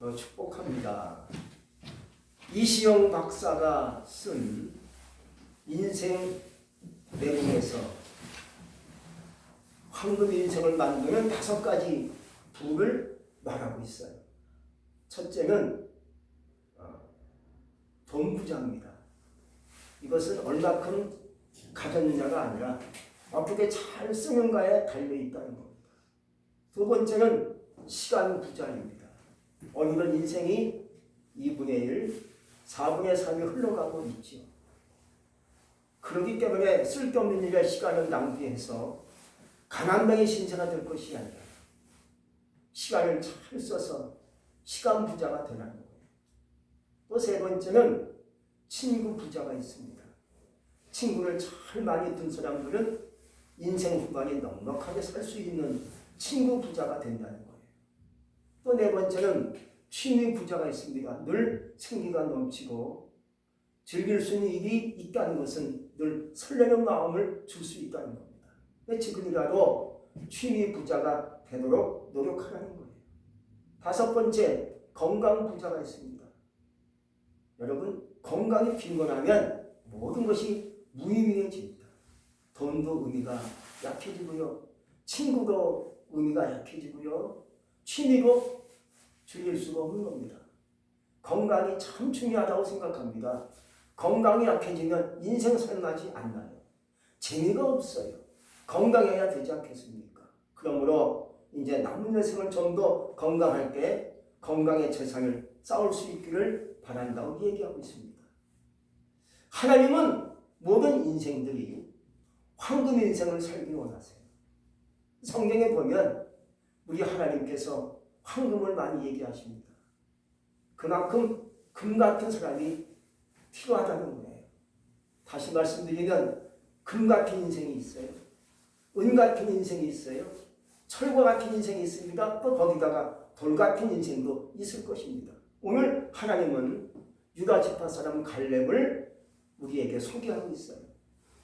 어, 축복합니다. 이시영 박사가 쓴 인생 내공에서 황금 인생을 만드는 다섯 가지 부를 말하고 있어요. 첫째는 어, 돈 부자입니다. 이것은 얼마큼 가졌느냐가 아니라 어떻게 잘 쓰는가에 달려 있다는 겁니다. 두 번째는 시간 부자입니다. 오늘은 인생이 2분의 1, 4분의 3이 흘러가고 있지요. 그렇기 때문에 쓸데없는 일에 시간을 낭비해서 가난뱅이 신세가 될 것이 아니라 시간을 잘 써서 시간 부자가 되라는 거예요. 또 세 번째는 친구 부자가 있습니다. 친구를 잘 많이 둔 사람들은 인생 후반이 넉넉하게 살 수 있는 친구 부자가 된다는 거예요. 또 네 번째는 취미 부자가 있습니다. 늘 생기가 넘치고 즐길 수 있는 일이 있다는 것은 늘 설레는 마음을 줄 수 있다는 겁니다. 지금이라도 취미 부자가 되도록 노력하라는 거예요. 다섯 번째, 건강 부자가 있습니다. 여러분, 건강이 빈곤하면 모든 것이 무의미해집니다. 돈도 의미가 약해지고요. 친구도 의미가 약해지고요. 취미도 즐길 수가 없는 겁니다. 건강이 참 중요하다고 생각합니다. 건강이 약해지면 인생 살맛이 안 나요. 재미가 없어요. 건강해야 되지 않겠습니까? 그러므로 이제 남은 여생을 좀 더 건강하게 건강의 재산을 쌓을 수 있기를 바란다고 얘기하고 있습니다. 하나님은 모든 인생들이 황금 인생을 살기 원하세요. 성경에 보면 우리 하나님께서 황금을 많이 얘기하십니다. 그만큼 금 같은 사람이 필요하다는 거예요. 다시 말씀드리면 금 같은 인생이 있어요. 은 같은 인생이 있어요. 철과 같은 인생이 있습니다. 또 거기다가 돌 같은 인생도 있을 것입니다. 오늘 하나님은 유다 지파 사람 갈렙을 우리에게 소개하고 있어요.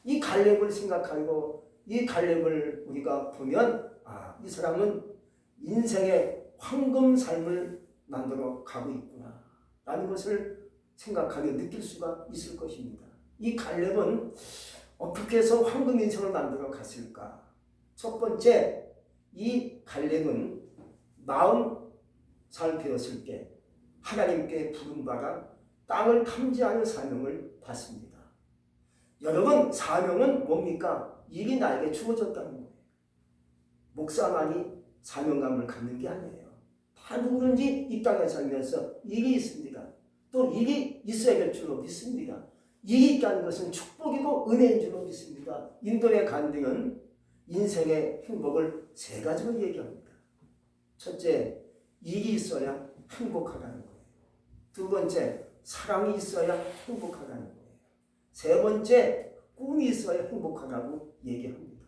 이 갈렙을 생각하고 이 갈렙을 우리가 보면 아, 이 사람은 인생의 황금 삶을 만들어 가고 있구나. 라는 것을 생각하며 느낄 수가 있을 것입니다. 이 갈렙은 어떻게 해서 황금 인생을 만들어 갔을까? 첫 번째, 이 갈렙은 마흔 살 되었을 때 하나님께 부름받아 땅을 탐지하는 사명을 받습니다. 여러분, 사명은 뭡니까? 일이 나에게 주어졌다는 거예요. 목사만이 사명감을 갖는 게 아니에요. 다 누구든지 이 땅에 살면서 일이 있습니다. 또 일이 있어야 될 줄로 믿습니다. 일이 있다는 것은 축복이고 은혜인 줄로 믿습니다. 인도의 간증은 인생의 행복을 세 가지로 얘기합니다. 첫째, 일이 있어야 행복하다는 거예요. 두 번째, 사랑이 있어야 행복하다는 거예요. 세 번째, 꿈이 있어야 행복하다고 얘기합니다.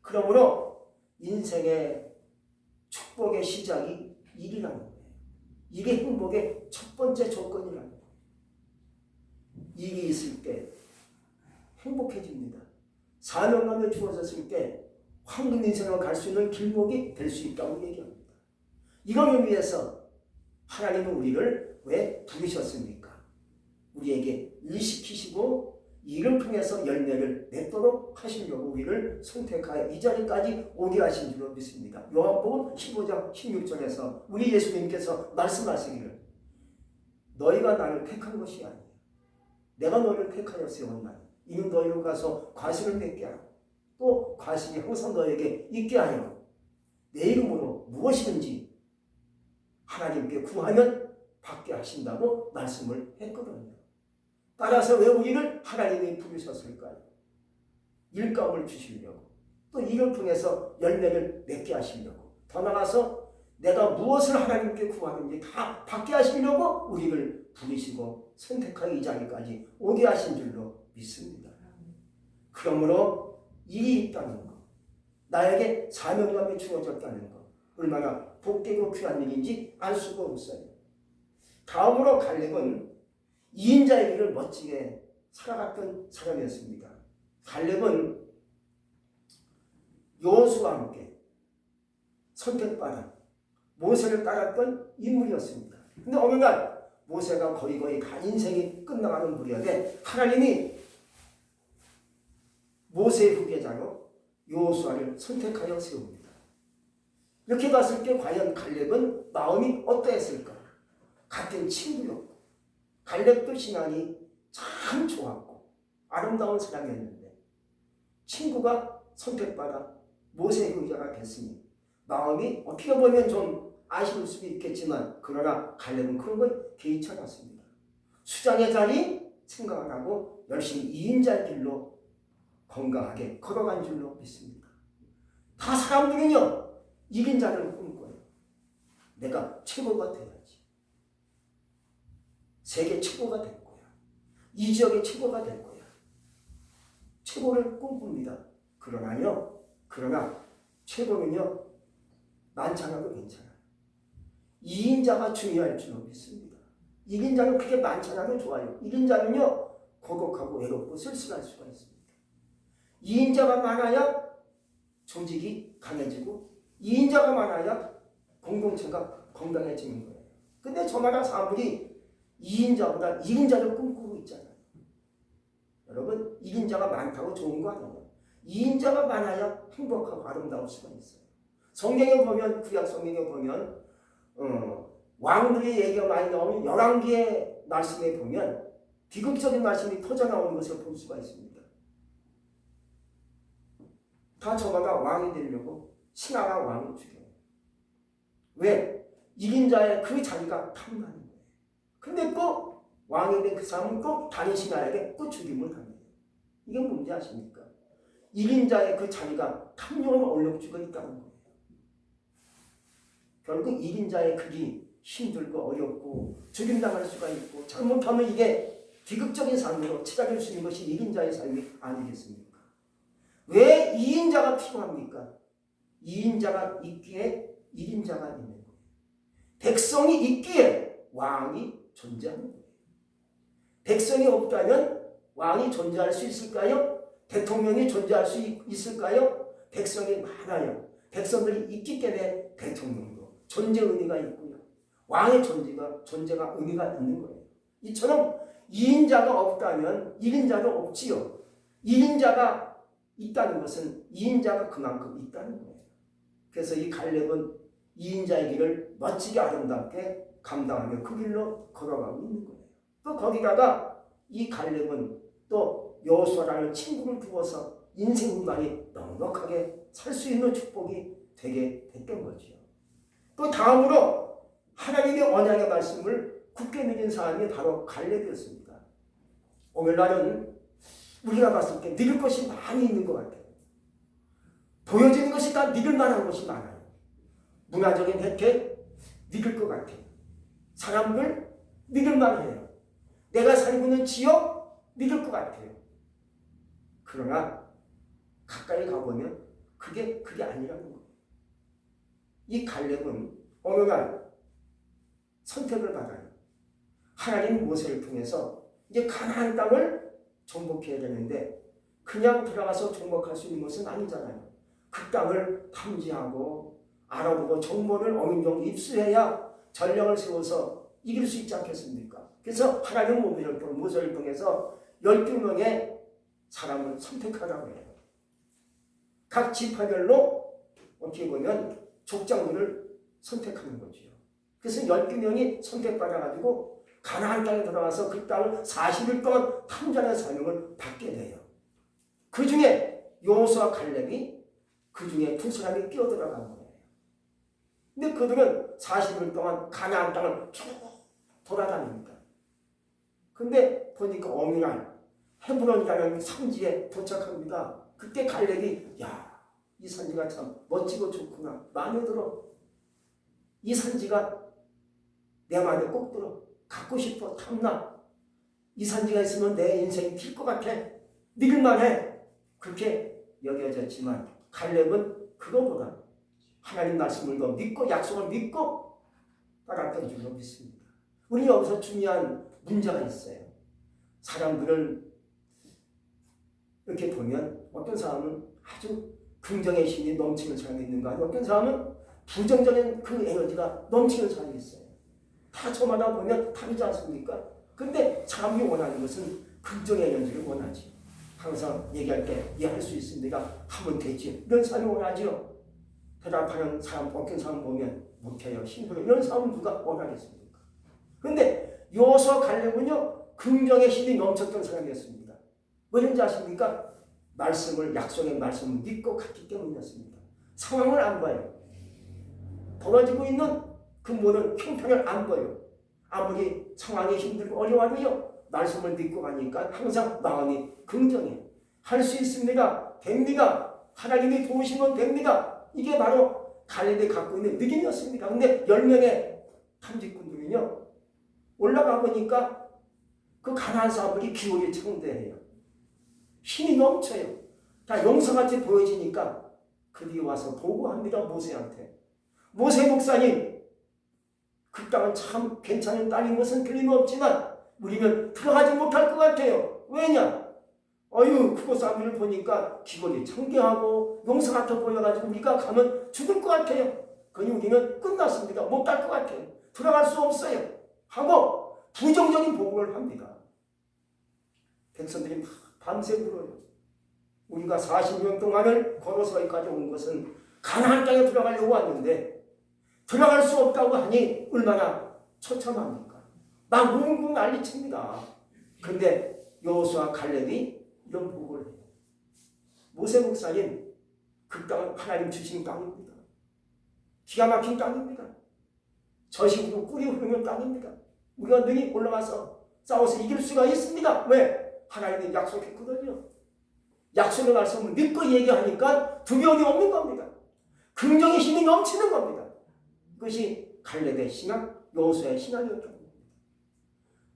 그러므로 인생의 축복의 시작이 일이라는 거예요. 이게 행복의 첫 번째 조건이라는 거예요. 일이 있을 때 행복해집니다. 사명감이 주어졌을 때 황금 인생으로 갈수 있는 길목이 될 수 있다고 얘기합니다. 이걸 위해서 하나님은 우리를 왜 부르셨습니까? 우리에게 일시키시고 이를 통해서 열매를 맺도록 하시려고 우리를 선택하여 이 자리까지 오게 하신 줄로 믿습니다. 요한복음 15장 16절에서 우리 예수님께서 말씀하시기를 너희가 나를 택한 것이 아니야. 내가 너를 택하여 세웠나니 이는 너희로 가서 과실을 맺게 하고 또 과실이 항상 너에게 있게 하여 내 이름으로 무엇이든지 하나님께 구하면 받게 하신다고 말씀을 했거든요. 따라서 왜 우리를 하나님이 부르셨을까요? 일감을 주시려고 또 이를 통해서 열매를 맺게 하시려고 더 나아가서 내가 무엇을 하나님께 구하는지 다 받게 하시려고 우리를 부르시고 선택하기 이 자리까지 오게 하신 줄로 믿습니다. 그러므로 일이 있다는 것, 나에게 사명감이 주어졌다는 것, 얼마나 복되고 귀한 일인지 알 수가 없어요. 다음으로 갈렙은 이인자의 길을 멋지게 살아갔던 사람이었습니다. 갈렙은 여호수와 함께 선택받아 모세를 따랐던 인물이었습니다. 근데 어느 날 모세가 거의 거의 간 인생이 끝나가는 무렵에 하나님이 모세의 후계자로 요수아를 선택하여 세웁니다. 이렇게 봤을 때 과연 갈렙은 마음이 어떠했을까? 같은 친구였고 갈렙도 신앙이 참 좋았고 아름다운 사람이었는데 친구가 선택받아 모세의 후계자가 됐으니 마음이 어떻게 보면 좀 아쉬울 수도 있겠지만 그러나 갈렙은 그런 걸 개의치 않았습니다. 수장의 자리 생각 안 하고 열심히 이인자의 길로 건강하게 걸어간 줄로 믿습니다. 다 사람들은요 이긴 자를 꿈꿔요. 내가 최고가 돼야지. 세계 최고가 될 거야. 이 지역의 최고가 될 거야. 최고를 꿈꿉니다. 그러나요, 그러나 최고는요 많잖아도 괜찮아요. 이긴 자가 중요할 줄로 믿습니다. 이긴 자는 그게 많잖아도 좋아요. 이긴 자는요 고독하고 외롭고 쓸쓸할 수가 있습니다. 이인자가 많아야 조직이 강해지고 이인자가 많아야 공동체가 건강해지는 거예요. 근데 저마다 사람들이 이인자보다 이인자를 꿈꾸고 있잖아요. 여러분 이인자가 많다고 좋은 거 아니에요. 이인자가 많아야 행복하고 아름다울 수가 있어요. 성경에 보면 구약 성경에 보면 어, 왕들의 얘기가 많이 나오는 열왕기의 말씀에 보면 비극적인 말씀이 터져 나오는 것을 볼 수가 있습니다. 다 저마다 왕이 되려고 신하가 왕을 죽여요. 왜? 이긴 자의 그 탐나는 거예요. 근데 꼭 왕이 된 그 사람은 꼭 다른 신하에게 또 죽임을 당해요. 이게 뭔지 아십니까? 이긴 자의 그 자리가 탐욕을 올려주고 있다는 거예요. 결국 이긴 자의 그이 힘들고 어렵고 죽임당할 수가 있고 잘못하면 이게 비극적인 삶으로 치닫을 수 있는 것이 이긴 자의 삶이 아니겠습니까? 왜 2인자가 필요합니까? 2인자가 있기에 1인자가 있는 거예요. 백성이 있기에 왕이 존재하는 거예요. 백성이 없다면 왕이 존재할 수 있을까요? 대통령이 존재할 수 있을까요? 백성이 많아요. 백성들이 있기 때문에 대통령도 존재 의미가 있고요. 왕의 존재가 존재가 의미가 있는 거예요. 이처럼 2인자가 없다면 1인자도 없지요. 1인자가 있다는 것은 2인자가 그만큼 있다는 거예요. 그래서 이 갈렙은 2인자의 길을 멋지게 아름답게 감당하며 그 길로 걸어가고 있는 거예요. 또 거기다가 이 갈렙은 또 여호수아라는 친구를 두어서 인생만이 넉넉하게 살 수 있는 축복이 되게 됐던 거죠. 또 다음으로 하나님의 언약의 말씀을 굳게 믿은 사람이 바로 갈렙이었습니다. 오늘날은 우리가 봤을 때 믿을 것이 많이 있는 것 같아요. 보여지는 것이 다 믿을 만한 것이 많아요. 문화적인 혜택 믿을 것 같아요. 사람들 믿을 만 해요. 내가 살고 있는 지역 믿을 것 같아요. 그러나 가까이 가보면 그게 그게 아니라는 거예요. 이 갈렙은 어느 날 선택을 받아요. 하나님 모세를 통해서 이제 가나안 땅을 정복해야 되는데 그냥 들어가서 정복할 수 있는 것은 아니잖아요. 그 땅을 탐지하고 알아보고 정보를 어느 정도 입수해야 전략을 세워서 이길 수 있지 않겠습니까? 그래서 하나님 모세를 통해 모세를 통해서 12명의 사람을 선택하라고 해요. 각 지파별로 어떻게 보면 족장들을 선택하는 거죠. 그래서 12명이 선택받아가지고 가나안 땅에 들어가서 그 땅을 40일 동안 탐전의 사명을 받게 돼요. 그 중에 요수와 갈렙이 그 중에 두 사람이 끼어들어간 거예요. 근데 그들은 40일 동안 가나안 땅을 쭉 돌아다닙니다. 근데 보니까 어느 날 헤브론이라는 산지에 도착합니다. 그때 갈렙이 야, 이 산지가 참 멋지고 좋구나. 마음에 들어. 이 산지가 내 마음에 꼭 들어. 갖고 싶어 탐나 이 산지가 있으면 내 인생이 필 것 같아 믿을만해 그렇게 여겨졌지만 갈렙은 그거보다 하나님 말씀을 더 믿고 약속을 믿고 따랐던 줄로 믿습니다. 우리 여기서 중요한 문제가 있어요. 사람들을 이렇게 보면 어떤 사람은 아주 긍정의 힘이 넘치는 사람이 있는가 어떤 사람은 부정적인 그 에너지가 넘치는 사람이 있어요. 다 저마다 보면 다르지 않습니까? 근데 사람이 원하는 것은 긍정의 에너지를 원하지. 항상 얘기할 때 이해할 수 있습니다. 하면 되지. 이런 사람이 원하지요. 대답하는 사람, 어떤 사람 보면 못해요. 힘들어. 이런 사람 누가 원하겠습니까? 근데 요서 갈렙은요, 긍정의 힘이 넘쳤던 사람이었습니다. 왜인지 아십니까? 말씀을, 약속의 말씀을 믿고 갔기 때문이었습니다. 상황을 안 봐요. 벌어지고 있는 그 모든 형편을 안 봐요. 아무리 상황이 힘들고 어려워도요, 말씀을 믿고 가니까 항상 마음이 긍정해. 할 수 있습니다. 됩니다. 하나님이 도우시면 됩니다. 이게 바로 갈렙이 갖고 있는 느낌이었습니다. 근데 10명의 탐직군들은요, 올라가 보니까 그 가난한 사람들이 기울이 청대해요. 힘이 넘쳐요. 다 용서같이 보여지니까 그 뒤에 와서 보고합니다. 모세한테. 모세 목사님, 그 땅은 참 괜찮은 땅인 것은 틀림없지만 우리는 들어가지 못할 것 같아요. 왜냐? 어유 그곳 사람들을 보니까 기골이 청결하고 용서 같아 보여가지고 우리가 가면 죽을 것 같아요. 그니 우리는 끝났습니다. 못 갈 것 같아요. 들어갈 수 없어요. 하고 부정적인 보고를 합니다. 백성들이 막 밤새 울어요. 우리가 40년 동안을 걸어서 여기까지 온 것은 가나안 땅에 들어가려고 왔는데 들어갈 수 없다고 하니 얼마나 처참합니까? 막 웅웅 난리칩니다. 근데 여호수아 갈렙이 이런 해요. 모세 목사님 그 땅은 하나님 주신 땅입니다. 기가 막힌 땅입니다. 저식으로 꿀이 흐르는 땅입니다. 우리가 능히 올라가서 싸워서 이길 수가 있습니다. 왜? 하나님이 약속했거든요. 약속의 말씀을 믿고 얘기하니까 두려움이 없는 겁니다. 긍정의 힘이 넘치는 겁니다. 그것이 갈렙의 신앙, 여호수아의 신앙이었던.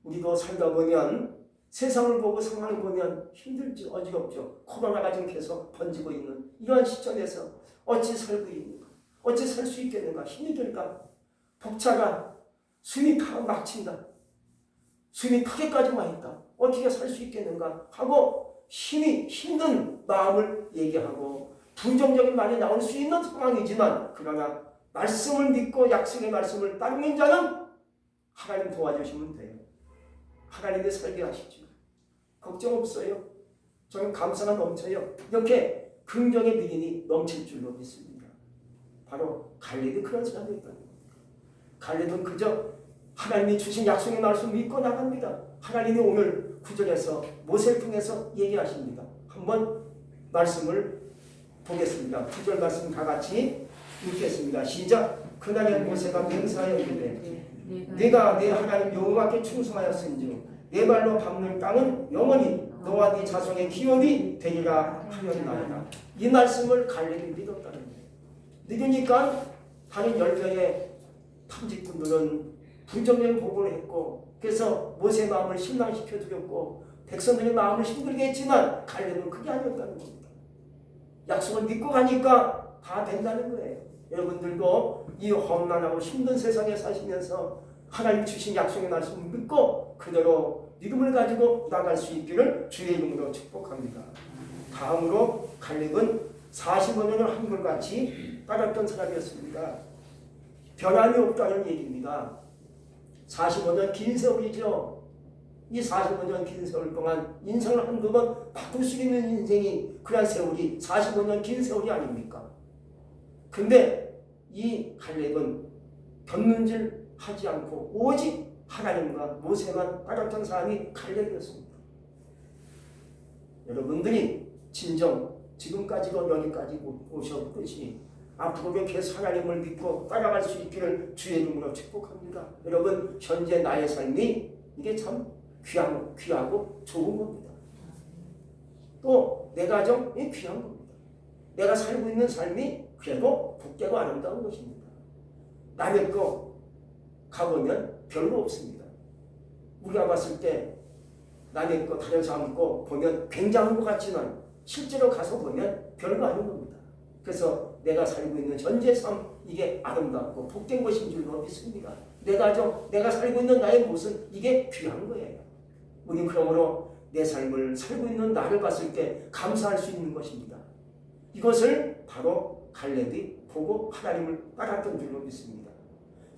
우리도 살다 보면 세상을 보고 상황을 보면 힘들지 어지럽죠. 코로나가 지금 계속 번지고 있는 이러한 시점에서 어찌 살고 있는가? 어찌 살 수 있겠는가? 힘이 들까? 복차가 숨이 다 막힌다. 숨이 턱에까지 와 있다. 어떻게 살 수 있겠는가? 하고 힘이 힘든 마음을 얘기하고 부정적인 말이 나올 수 있는 상황이지만 그러나 말씀을 믿고 약속의 말씀을 따르는 자는 하나님 도와주시면 돼요. 하나님이 살게 하시죠. 걱정 없어요. 저는 감사가 넘쳐요. 이렇게 긍정의 믿음이 넘칠 줄로 믿습니다. 바로 갈렙이 그런 사람이었다. 갈렙은 그저 하나님이 주신 약속의 말씀 믿고 나갑니다. 하나님이 오늘 구절에서 모세를 통해서 얘기하십니다. 한번 말씀을 보겠습니다. 구절 말씀 다 같이 읽겠습니다. 시작. 그날에 모세가 맹사하여 이르되 네가 내 하나님 여호와께 충성하였은즉 내 발로 밟는 땅은 영원히 너와 네 자손의 기업이 되리라 하였나이다. 이 말씀을 갈렙이 믿었다는 거예요. 믿으니까 다른 열명의 탐직군들은 부정적인 보고를 했고 그래서 모세 마음을 실망시켜 드렸고 백성들의 마음을 힘들게 했지만 갈렙은 그게 아니었다는 겁니다. 약속을 믿고 가니까 다 된다는 거예요. 여러분들도 이 험난하고 힘든 세상에 사시면서 하나님 주신 약속의 말씀을 믿고 그대로 믿음을 가지고 나갈 수 있기를 주의 이름으로 축복합니다. 다음으로 갈렙은 45년을 한결같이 따랐던 사람이었습니다. 변함이 없다는 얘기입니다. 45년 긴 세월이죠. 이 45년 긴 세월 동안 인생을 한두 번 바꿀 수 있는 인생이 그런 세월이 45년 긴 세월이 아닙니까? 근데 이 갈렙은 견눈질 하지 않고 오직 하나님과 모세만 따랐던 사람이 갈렙이었습니다. 여러분들이 진정 지금까지도 여기까지 오셨듯이 앞으로도 계속 하나님을 믿고 따라갈 수 있기를 주의 이름으로 축복합니다. 여러분 현재 나의 삶이 이게 참 귀한, 귀하고 좋은 겁니다. 또 내 가정이 귀한 겁니다. 내가 살고 있는 삶이 그래도 복되고 아름다운 것입니다. 남의 거 가보면 별로 없습니다. 우리가 봤을 때 남의 거 다른 사람 거 보면 굉장한 것 같지만 실제로 가서 보면 별거 아닌 겁니다. 그래서 내가 살고 있는 현재 삶 이게 아름답고 복된 것인 줄로 믿습니다. 내 가정, 내가 살고 있는 나의 모습 이게 귀한 거예요. 우리 그러므로 내 삶을 살고 있는 나를 봤을 때 감사할 수 있는 것입니다. 이것을 바로 갈렙이 보고 하나님을 따랐던 줄로 믿습니다.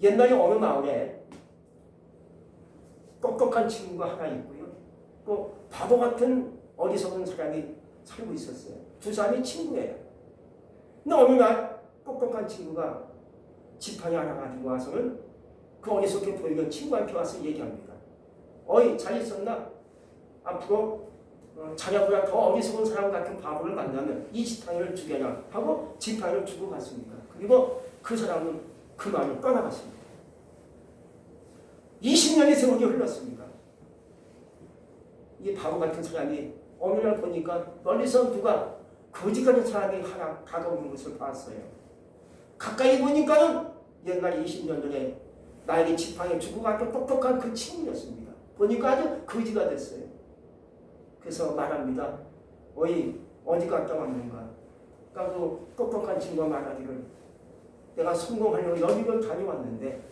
옛날에 어느 마을에 똑똑한 친구가 하나 있고요. 또 바보 같은 어리석은 사람이 살고 있었어요. 두 사람이 친구예요. 근데 어느 날 똑똑한 친구가 지팡이 하나 가지고 와서는 그 어리석게 보이던 친구한테 와서 얘기합니다. 어이 잘 있었나? 앞으로 어, 자녀보다 더 어리석은 사람 같은 바보를 만나면 이 지팡이를 주게라 하고 지팡이를 주고 갔습니다. 그리고 그 사람은 그 말을 떠나갔습니다. 20년의 세월이 흘렀습니다. 이 바보 같은 사람이 어느 날 보니까 멀리서 누가 거지 같은 사람이 하나 다가오는 것을 봤어요. 가까이 보니까는 옛날 20년 전에 나에게 지팡이 주고 갔던 똑똑한 그 친구였습니다. 보니까 아주 거지가 됐어요. 그래서 말합니다. 어이 어디 갔다 왔는가? 그러니까 그 똑똑한 친구가 말하기를 내가 성공하려고 여기를 다녀왔는데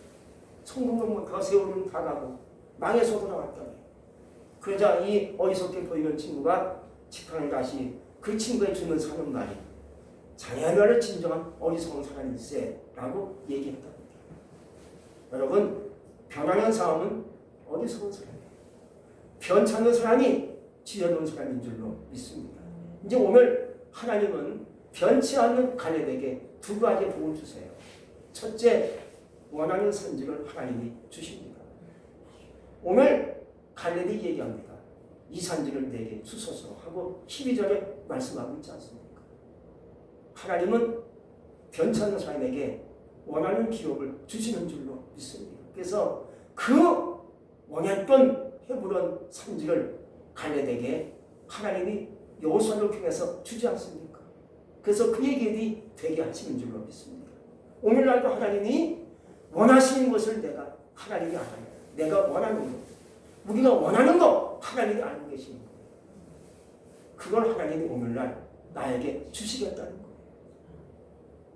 성공을 못하고 세월은 다 가고 망해서 돌아왔다니. 그러자 이 어리석게 보이는 친구가 지팡이 다시 그 친구의 주는 사는 말이 자야말을 진정한 어리석은 사람일세 라고 얘기했답니다. 여러분 변하는 사람은 어리석은 사람이에요. 변찮는 사람이 지혜로운 사람인 줄로 믿습니다. 이제 오늘 하나님은 변치 않는 갈렙에게 두 가지 복을 주세요. 첫째, 원하는 선지를 하나님이 주십니다. 오늘 갈렙이 얘기합니다. 이 산지를 내게 주소서 하고 12절에 말씀하고 있지 않습니까? 하나님은 변찮는 사람에게 원하는 기업을 주시는 줄로 믿습니다. 그래서 그 원했던 헤브론 산지를 갈렙에게 하나님이 여호수아를 통해서 주지 않습니까? 그래서 길이 되게 하시는 줄로 믿습니다. 오늘날도 하나님이 원하시는 것을 내가 하나님이 알아요. 내가 원하는 것, 우리가 원하는 것 하나님이 알고 계시는 거예요. 그걸 하나님이 오늘날 나에게 주시겠다는 거예요.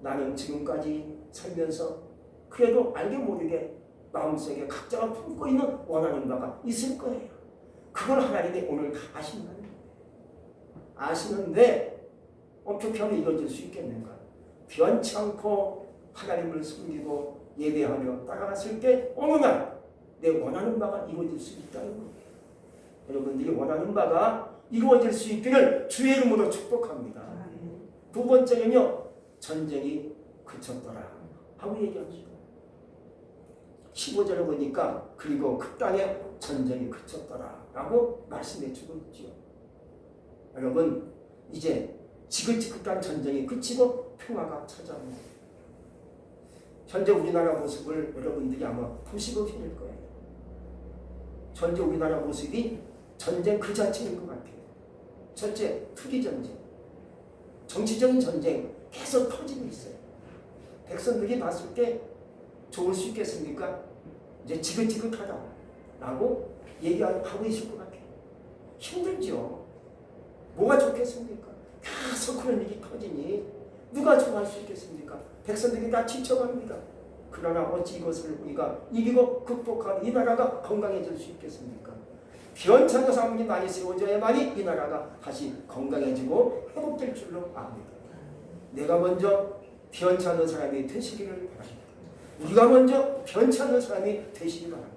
나는 지금까지 살면서 그래도 알게 모르게 마음속에 각자가 품고 있는 원하는 바가 있을 거예요. 그걸 하나님이 오늘 다 아신다는 거예요. 아시는데 어떻게 하면 이루어질 수 있겠는가? 변치 않고 하나님을 숨기고 예배하며 따라갔을 때 어느 날 내 원하는 바가 이루어질 수 있다는 거예요. 여러분들이 원하는 바가 이루어질 수 있기를 주의 이름으로 축복합니다. 두 번째는요 전쟁이 그쳤더라 하고 얘기합니다. 15절에 보니까 그리고 그 땅에 전쟁이 그쳤더라 라고 말씀해 주고 있죠. 여러분 이제 지긋지긋한 전쟁이 그치고 평화가 찾아옵니다. 현재 우리나라 모습을 여러분들이 아마 보시고 계실 거예요. 현재 우리나라 모습이 전쟁 그 자체인 것 같아요. 첫째, 투기 전쟁. 정치적인 전쟁 계속 터지고 있어요. 백성들이 봤을 때 좋을 수 있겠습니까? 이제 지긋지긋하다라고 얘기하고 있을 것 같아요. 힘들죠. 뭐가 좋겠습니까? 계속 그런 일이 터지니 누가 좋아할 수 있겠습니까? 백성들이 다 지쳐갑니다. 그러나 어찌 이것을 우리가 이기고 극복하고 이 나라가 건강해질 수 있겠습니까? 변천의 사람이 많이 세워져야만이 이 나라가 다시 건강해지고 회복될 줄로 압니다. 내가 먼저 변찮은 사람이 되시기를 바랍니다. 우리가 먼저 변찮은 사람이 되시기 바랍니다.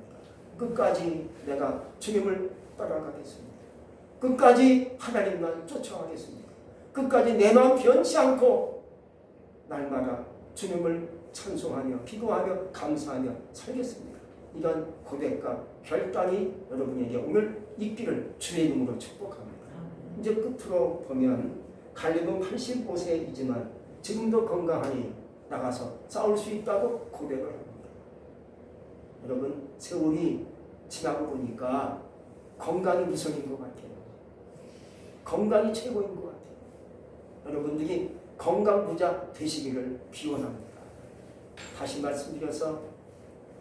끝까지 내가 주님을 따라가겠습니다. 끝까지 하나님만 쫓아가겠습니다. 끝까지 내 마음 변치 않고 날마다 주님을 찬송하며 기도하며 감사하며 살겠습니다. 이런 고백과 결단이 여러분에게 오늘 있기를 주의 이름으로 축복합니다. 이제 끝으로 보면 갈렙은 85세이지만 지금도 건강하니 나가서 싸울 수 있다고 고백을 합니다. 여러분 세월이 지나고 보니까 건강이 우선인 것 같아요. 건강이 최고인 것 같아요. 여러분들이 건강 부자 되시기를 기원합니다. 다시 말씀드려서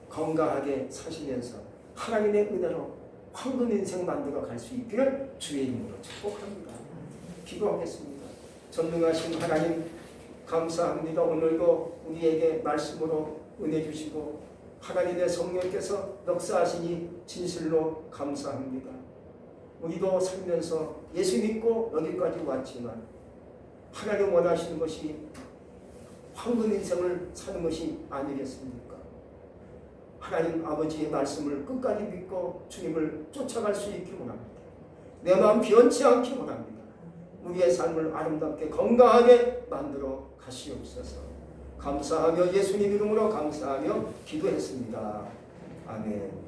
건강하게 사시면서 하나님의 은혜로 황금 인생 만들어 갈 수 있기를 주의 이름으로 축복합니다. 기도하겠습니다. 전능하신 하나님 감사합니다. 오늘도 우리에게 말씀으로 은혜 주시고 하나님의 성령께서 역사하시니 진실로 감사합니다. 우리도 살면서 예수 믿고 여기까지 왔지만 하나님 원하시는 것이 황금 인생을 사는 것이 아니겠습니까? 하나님 아버지의 말씀을 끝까지 믿고 주님을 쫓아갈 수 있기 원합니다. 내 마음 변치 않기 원합니다. 우리의 삶을 아름답게 건강하게 만들어 가시옵소서. 감사하며 예수님 이름으로 감사하며 기도했습니다. 아멘.